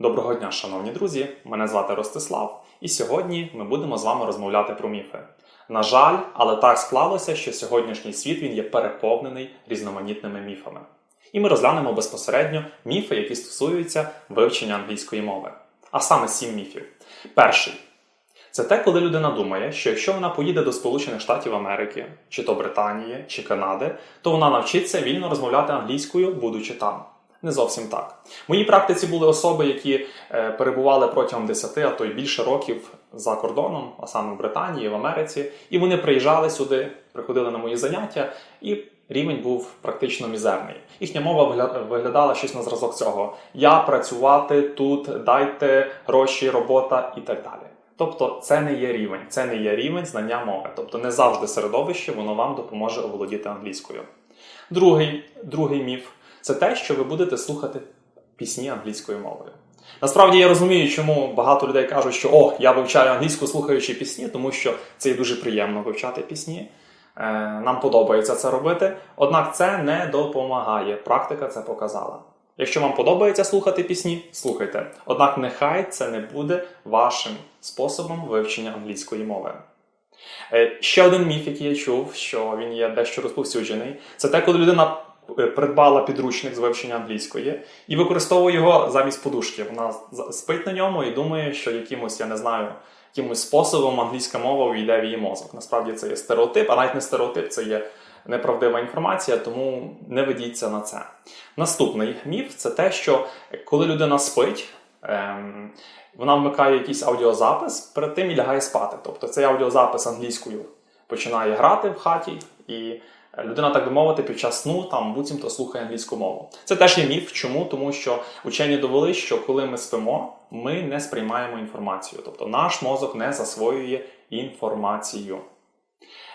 Доброго дня, шановні друзі! Мене звати Ростислав, і сьогодні ми будемо з вами розмовляти про міфи. На жаль, але так склалося, що сьогоднішній світ він є переповнений різноманітними міфами. І ми розглянемо безпосередньо міфи, які стосуються вивчення англійської мови. А саме сім міфів. Перший це те, коли людина думає, що якщо вона поїде до Сполучених Штатів Америки, чи то Британії, чи Канади, то вона навчиться вільно розмовляти англійською, будучи там. Не зовсім так. В моїй практиці були особи, які е, перебували протягом 10, а то й більше років за кордоном, а саме в Британії, в Америці, і вони приїжджали сюди, приходили на мої заняття, і рівень був практично мізерний. Їхня мова виглядала щось на зразок цього: я працювати тут, дайте гроші, робота і так далі. Тобто це не є рівень, це не є рівень знання мови. Тобто не завжди середовище воно вам допоможе оволодіти англійською. Другий, другий міф це те, що ви будете слухати пісні англійською мовою. Насправді я розумію, чому багато людей кажуть, що о, я вивчаю англійську слухаючи пісні, тому що це дуже приємно вивчати пісні. Е, Нам подобається це робити. Однак це не допомагає. Практика це показала. Якщо вам подобається слухати пісні, слухайте. Однак нехай це не буде вашим способом вивчення англійської мови. Е, Ще один міф, який я чув, що він є дещо розповсюджений, це те, коли людина придбала підручник з вивчення англійської і використовує його замість подушки. Вона спить на ньому і думає, що якимось, я не знаю, якимось способом англійська мова увійде в її мозок. Насправді це є стереотип, а навіть не стереотип, це є неправдива інформація, тому не ведіться на це. Наступний міф це те, що коли людина спить, ем, вона вмикає якийсь аудіозапис перед тим і лягає спати. Тобто цей аудіозапис англійською починає грати в хаті, і людина, так би мовити, під час сну там буцімто слухає англійську мову. Це теж є міф. Чому? Тому що учені довели, що коли ми спимо, ми не сприймаємо інформацію. Тобто наш мозок не засвоює інформацію.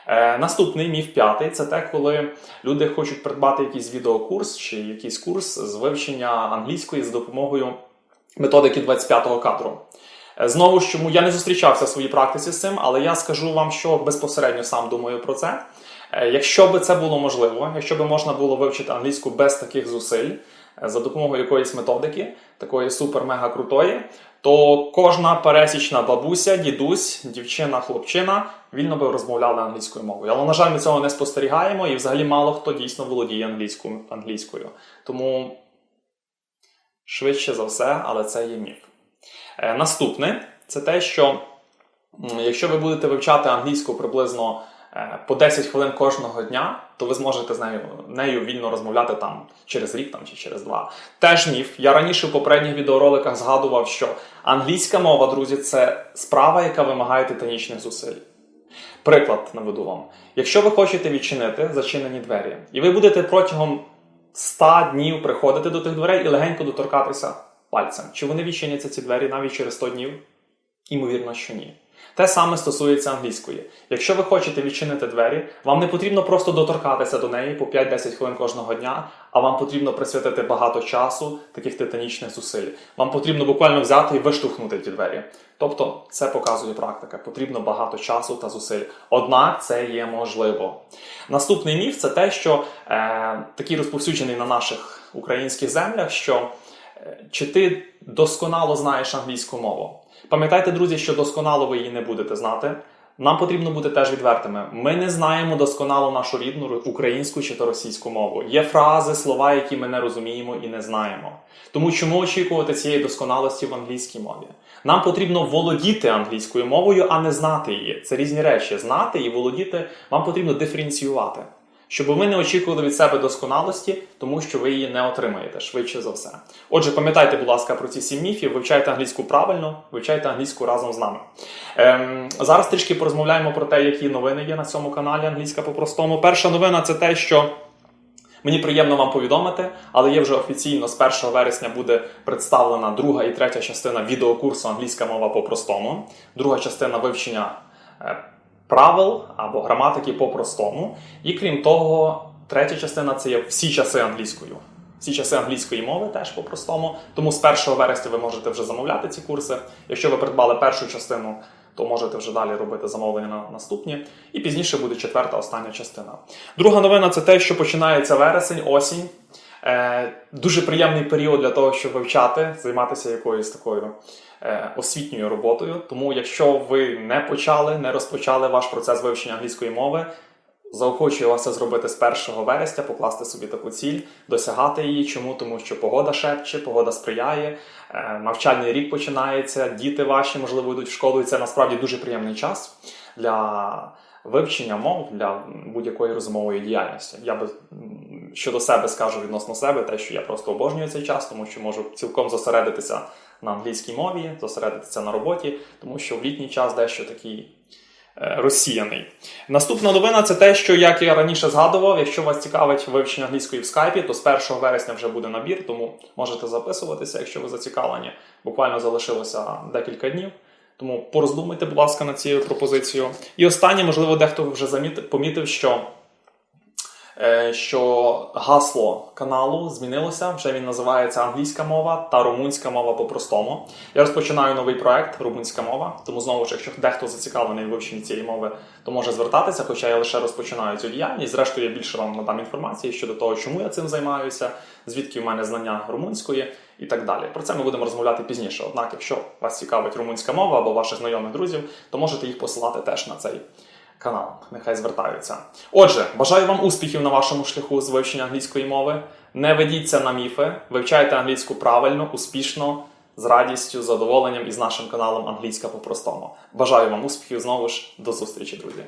Е, наступний міф п'ятий це те, коли люди хочуть придбати якийсь відеокурс чи якийсь курс з вивчення англійської з допомогою методики 25-го кадру. Е, Знову ж чому я не зустрічався в своїй практиці з цим, але я скажу вам, що безпосередньо сам думаю про це. Е, Якщо би це було можливо, якщо би можна було вивчити англійську без таких зусиль, е, за допомогою якоїсь методики, такої супер-мега крутої, то кожна пересічна бабуся, дідусь, дівчина, хлопчина вільно би розмовляли англійською мовою. Але, на жаль, ми цього не спостерігаємо, і взагалі мало хто дійсно володіє англійською. англійською. Тому швидше за все, але це є міф. Е, Наступне це те, що якщо ви будете вивчати англійську приблизно по 10 хвилин кожного дня, то ви зможете з нею, нею вільно розмовляти там через рік там, чи через два. Теж міф. Я раніше в попередніх відеороликах згадував, що англійська мова, друзі, це справа, яка вимагає титанічних зусиль. Приклад наведу вам. Якщо ви хочете відчинити зачинені двері, і ви будете протягом 100 днів приходити до тих дверей і легенько доторкатися пальцем, чи вони відчиняться ці двері навіть через 100 днів? Імовірно, що ні. Те саме стосується англійської. Якщо ви хочете відчинити двері, вам не потрібно просто доторкатися до неї по 5-10 хвилин кожного дня, а вам потрібно присвятити багато часу, таких титанічних зусиль. Вам потрібно буквально взяти і виштовхнути ті двері. Тобто, це показує практика. Потрібно багато часу та зусиль. Однак це є можливо. Наступний міф це те, що е, такий розповсюджений на наших українських землях, що е, чи ти досконало знаєш англійську мову. Пам'ятайте, друзі, що досконало ви її не будете знати. Нам потрібно бути теж відвертими. Ми не знаємо досконало нашу рідну українську чи то російську мову. Є фрази, слова, які ми не розуміємо і не знаємо. Тому чому очікувати цієї досконалості в англійській мові? Нам потрібно володіти англійською мовою, а не знати її. Це різні речі. Знати і володіти вам потрібно диференціювати. Щоб ви не очікували від себе досконалості, тому що ви її не отримаєте швидше за все. Отже, пам'ятайте, будь ласка, про ці сім міфів, вивчайте англійську правильно, вивчайте англійську разом з нами. Ем, зараз трішки порозмовляємо про те, які новини є на цьому каналі Англійська по-простому. Перша новина це те, що Мені приємно вам повідомити, але є вже офіційно з 1 вересня буде представлена друга і третя частина відеокурсу Англійська мова по-простому, друга частина вивчення е, правил або граматики по-простому. І крім того, третя частина це є всі часи англійською. Всі часи англійської мови теж по-простому. Тому з 1 вересня ви можете вже замовляти ці курси. Якщо ви придбали першу частину, то можете вже далі робити замовлення на наступні. І пізніше буде четверта остання частина. Друга новина це те, що починається вересень, осінь. Е, дуже приємний період для того, щоб вивчати, займатися якоюсь такою е, освітньою роботою. Тому, якщо ви не почали, не розпочали ваш процес вивчення англійської мови, заохочую вас це зробити з 1 вересня, покласти собі таку ціль, досягати її. Чому? Тому що погода шепче, погода сприяє, е, навчальний рік починається, діти ваші, можливо, йдуть в школу, і це насправді дуже приємний час для вивчення мов для будь-якої розумової діяльності. Я би щодо себе скажу відносно себе, те, що я просто обожнюю цей час, тому що можу цілком зосередитися на англійській мові, зосередитися на роботі, тому що в літній час дещо такий е, розсіяний. Наступна новина це те, що як я раніше згадував, якщо вас цікавить вивчення англійської в скайпі, то з 1 вересня вже буде набір, тому можете записуватися, якщо ви зацікавлені. Буквально залишилося декілька днів. Тому пороздумайте, будь ласка, над цією пропозицією. І останнє, можливо, дехто вже помітив, що, що гасло каналу змінилося. Вже він називається англійська мова та румунська мова по-простому. Я розпочинаю новий проект Румунська мова. Тому знову ж, якщо дехто зацікавлений в вивченні цієї мови, то може звертатися, хоча я лише розпочинаю цю діяльність. Зрештою, я більше вам надам інформації щодо того, чому я цим займаюся, звідки в мене знання румунської і так далі. Про це ми будемо розмовляти пізніше. Однак, якщо вас цікавить румунська мова або ваших знайомих друзів, то можете їх посилати теж на цей канал. Нехай звертаються. Отже, бажаю вам успіхів на вашому шляху з вивчення англійської мови. Не ведіться на міфи, вивчайте англійську правильно, успішно, з радістю, з задоволенням і з нашим каналом Англійська по-простому. Бажаю вам успіхів знову ж до зустрічі, друзі!